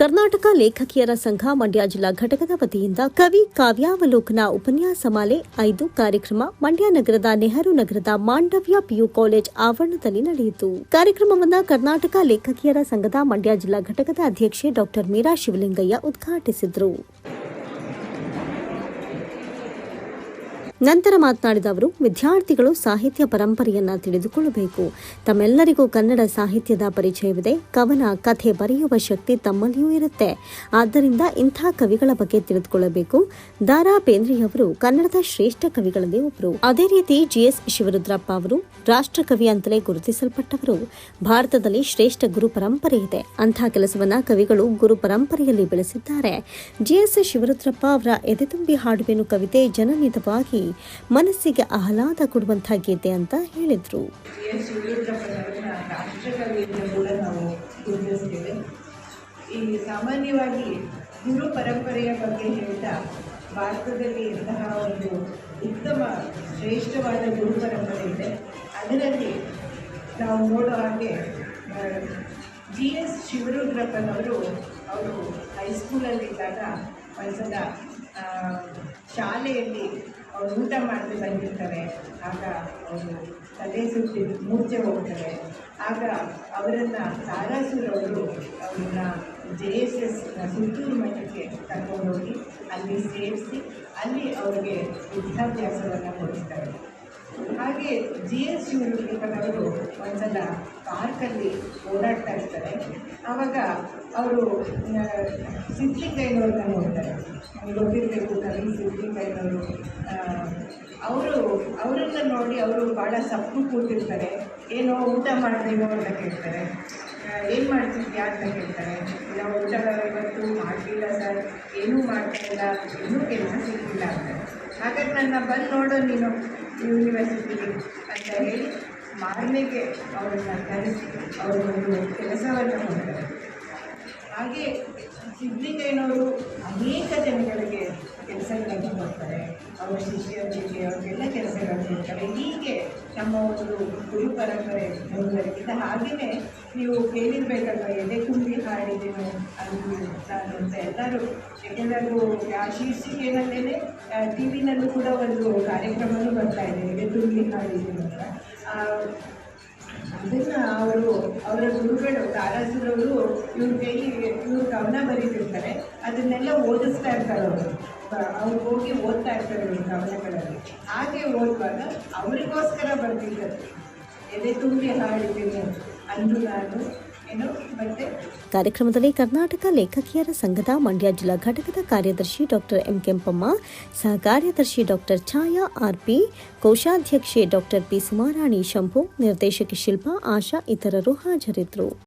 ಕರ್ನಾಟಕ ಲೇಖಕಿಯರ ಸಂಘ ಮಂಡ್ಯ ಜಿಲ್ಲಾ ಘಟಕದ ವತಿಯಿಂದ ಕವಿ ಕಾವ್ಯಾವಲೋಕನ ಉಪನ್ಯಾಸ ಮಾಲೆ ಐದು ಕಾರ್ಯಕ್ರಮ ಮಂಡ್ಯ ನಗರದ ನೆಹರು ನಗರದ ಮಾಂಡವ್ಯ ಪಿಯು ಕಾಲೇಜ್ ಆವರಣದಲ್ಲಿ ನಡೆಯಿತು. ಕಾರ್ಯಕ್ರಮವನ್ನು ಕರ್ನಾಟಕ ಲೇಖಕಿಯರ ಸಂಘದ ಮಂಡ್ಯ ಜಿಲ್ಲಾ ಘಟಕದ ಅಧ್ಯಕ್ಷೆ ಡಾಕ್ಟರ್ ಮೀರಾ ಶಿವಲಿಂಗಯ್ಯ ಉದ್ಘಾಟಿಸಿದರು. ನಂತರ ಮಾತನಾಡಿದ ಅವರು, ವಿದ್ಯಾರ್ಥಿಗಳು ಸಾಹಿತ್ಯ ಪರಂಪರೆಯನ್ನ ತಿಳಿದುಕೊಳ್ಳಬೇಕು. ತಮ್ಮೆಲ್ಲರಿಗೂ ಕನ್ನಡ ಸಾಹಿತ್ಯದ ಪರಿಚಯವಿದೆ. ಕವನ, ಕಥೆ ಬರೆಯುವ ಶಕ್ತಿ ತಮ್ಮಲ್ಲಿಯೂ ಇರುತ್ತೆ. ಆದ್ದರಿಂದ ಇಂಥ ಕವಿಗಳ ಬಗ್ಗೆ ತಿಳಿದುಕೊಳ್ಳಬೇಕು. ದಾರಾ ಬೇಂದ್ರೆಯವರು ಕನ್ನಡದ ಶ್ರೇಷ್ಠ ಕವಿಗಳಲ್ಲಿ ಒಬ್ಬರು ಅದೇ ರೀತಿ ಜಿಎಸ್ ಶಿವರುದ್ರಪ್ಪ ಅವರು ರಾಷ್ಟ್ರಕವಿ ಅಂತಲೇ ಗುರುತಿಸಲ್ಪಟ್ಟವರು. ಭಾರತದಲ್ಲಿ ಶ್ರೇಷ್ಠ ಗುರು ಪರಂಪರೆ ಇದೆ. ಅಂಥ ಕೆಲಸವನ್ನ ಕವಿಗಳು ಗುರು ಪರಂಪರೆಯಲ್ಲಿ ಬೆಳೆಸಿದ್ದಾರೆ. ಜಿಎಸ್ ಶಿವರುದ್ರಪ್ಪ ಅವರ ಎದೆತುಂಬಿ ಹಾಡುವೆನು ಕವಿತೆ ಜನನಿತವಾಗಿ ಮನಸ್ಸಿಗೆ ಆಹ್ಲಾದ ಕೊಡುವಂತಹ ಗೀತೆ ಅಂತ ಹೇಳಿದ್ರು. ಈ ಸಾಮಾನ್ಯವಾಗಿ ಗುರು ಪರಂಪರೆಯ ಬಗ್ಗೆ ಹೇಳ್ತಾ ಭಾರತದಲ್ಲಿ ಇಂತಹ ಒಂದು ಉತ್ತಮ ಶ್ರೇಷ್ಠವಾದ ಗುರು ಪರಂಪರೆ ಇದೆ. ಅದರಲ್ಲಿ ನಾವು ನೋಡೋ ಹಾಗೆ ಜಿ ಎಸ್ ಶಿವರುದ್ರಪ್ಪನವರು ಅವರು ಹೈಸ್ಕೂಲಲ್ಲಿದ್ದಾಗ ಒಂದ್ಸಲ ಶಾಲೆಯಲ್ಲಿ ಅವರು ಊಟ ಮಾಡಿ ಬಂದಿರ್ತಾರೆ. ಆಗ ಅವರು ತಲೆ ಸುತ್ತಿ ಮೂರ್ಛೆ ಹೋಗ್ತಾರೆ. ಆಗ ಅವರನ್ನು ತಾರಾಸುರವರು ಅವ್ರನ್ನ ಜೆ ಎಸ್ ಎಸ್ ಸುತ್ತೂರು ಮಠಕ್ಕೆ ಕರ್ಕೊಂಡೋಗಿ ಅಲ್ಲಿ ಸೇರಿಸಿ ಅಲ್ಲಿ ಅವರಿಗೆ ವಿದ್ಯಾಭ್ಯಾಸವನ್ನು ಕೊಡಿಸ್ತಾರೆ ಹಾಗೆ ಜಿ ಎಸ್ ಶಿವರುದ್ರಪ್ಪನವರು ಒಂದ್ಸಲ ಪಾರ್ಕಲ್ಲಿ ಓಡಾಡ್ತಾ ಇರ್ತಾರೆ. ಆವಾಗ ಅವರು ಸಿದ್ಲಿಂಗಯ್ಯನವ್ರನ್ನ ನೋಡ್ತಾರೆ. ಗೊತ್ತಿರಬೇಕು ಕವಿ ಸಿದ್ಲಿಂಗಯ್ಯನವರು ಅವರು, ಅವರನ್ನ ನೋಡಿ ಅವರು ಭಾಳ ಸಪ್ಪು ಕೂತಿರ್ತಾರೆ. ಏನೋ ಊಟ ಮಾಡ್ತೀವೋ ಅಂತ ಕೇಳ್ತಾರೆ. ಏನು ಮಾಡ್ತಿದ್ಯಾ ಅಂತ ಕೇಳ್ತಾರೆ. ಇಲ್ಲ ಊಟ ಇವತ್ತು ಮಾಡಲಿಲ್ಲ ಸರ್. ಏನೂ ಮಾಡ್ತಾಯಿಲ್ಲ ಏನೂ ಕೆಲಸ ಸಿಗಲಿಲ್ಲ ಅಂತ. ಹಾಗಾಗಿ ನನ್ನ ಬಂದು ನೋಡೋ ನೀನು ಯೂನಿವರ್ಸಿಟಿಗೆ ಅಂತ ಹೇಳಿ ಮಾರನೆಗೆ ಅವರನ್ನು ಕರೆಸಿ ಅವರೊಂದು ಕೆಲಸವನ್ನು ಮಾಡ್ತಾರೆ. ಹಾಗೆ ಸಿದ್ಲಿಂಗಯ್ಯನವರು ಅನೇಕ ಜನಗಳಿಗೆ ಕೆಲಸಗಳನ್ನು ಕೊಡ್ತಾರೆ ಅವರ ಶಿಷ್ಯರಿಗೆ ಅವ್ರಿಗೆಲ್ಲ ಕೆಲಸಗಳನ್ನು ಕೊಡ್ತಾರೆ ಹೀಗೆ ನಮ್ಮ ಒಂದು ಗುರು ಪರಂಪರೆ ಮುಂದುವರೆದಿದೆ. ಹಾಗೆಯೇ ನೀವು ಕೇಳಿರ್ಬೇಕಲ್ವ, ಎದೆ ತುಂಬಿ ಹಾಡಿದೆನು ನಾನು ಅಂತ ಎಲ್ಲರೂ. ಯಾಕೆಂದರೆ ಆ ಶೀರ್ಷಿಕೆಯಲ್ಲೇ ಟಿ ವಿನಲ್ಲೂ ಕೂಡ ಒಂದು ಕಾರ್ಯಕ್ರಮನೂ ಬರ್ತಾ ಇದೆ. ಎದೆ ತುಂಬಿ ಹಾಡಿದೆನು ಅಂತ. ಅವರು ಗುರುಗಳು, ತಾರಾಸುರವರು, ಇವ್ರ ಕೈಲಿ ಇವ್ರು ಕವನ ಬರೀತಿರ್ತಾರೆ. ಅದನ್ನೆಲ್ಲ ಓದಿಸ್ತಾ ಇರ್ತಾರೆ ಅವರು. ಅವ್ರು ಹೋಗಿ ಓದ್ತಾ ಇರ್ತಾರೆ ಇವ್ರ ಕವನಗಳಲ್ಲಿ ಹಾಗೆ ಓದುವಾಗ ಅವರಿಗೋಸ್ಕರ ಬರ್ತಿದ್ದಾರೆ ಎದೆ ತುಂಬಿ ಹಾಡಿದ್ದೀನಿ ಅಂದು ನಾನು. ಕಾರ್ಯಕ್ರಮದಲ್ಲಿ ಕರ್ನಾಟಕ ಲೇಖಕಿಯರ ಸಂಘದ ಮಂಡ್ಯ ಜಿಲ್ಲಾ ಘಟಕದ ಕಾರ್ಯದರ್ಶಿ ಡಾಕ್ಟರ್ ಎಂ ಕೆಂಪಮ್ಮ ಸಹ ಕಾರ್ಯದರ್ಶಿ ಡಾಕ್ಟರ್ ಛಾಯಾ ಆರ್ಪಿ, ಕೋಶಾಧ್ಯಕ್ಷೆ ಡಾಕ್ಟರ್ ಪಿ ಸುಮಾರಾಣಿ ಶಂಭು, ನಿರ್ದೇಶಕಿ ಶಿಲ್ಪಾ ಆಶಾ, ಇತರರು ಹಾಜರಿದ್ದರು.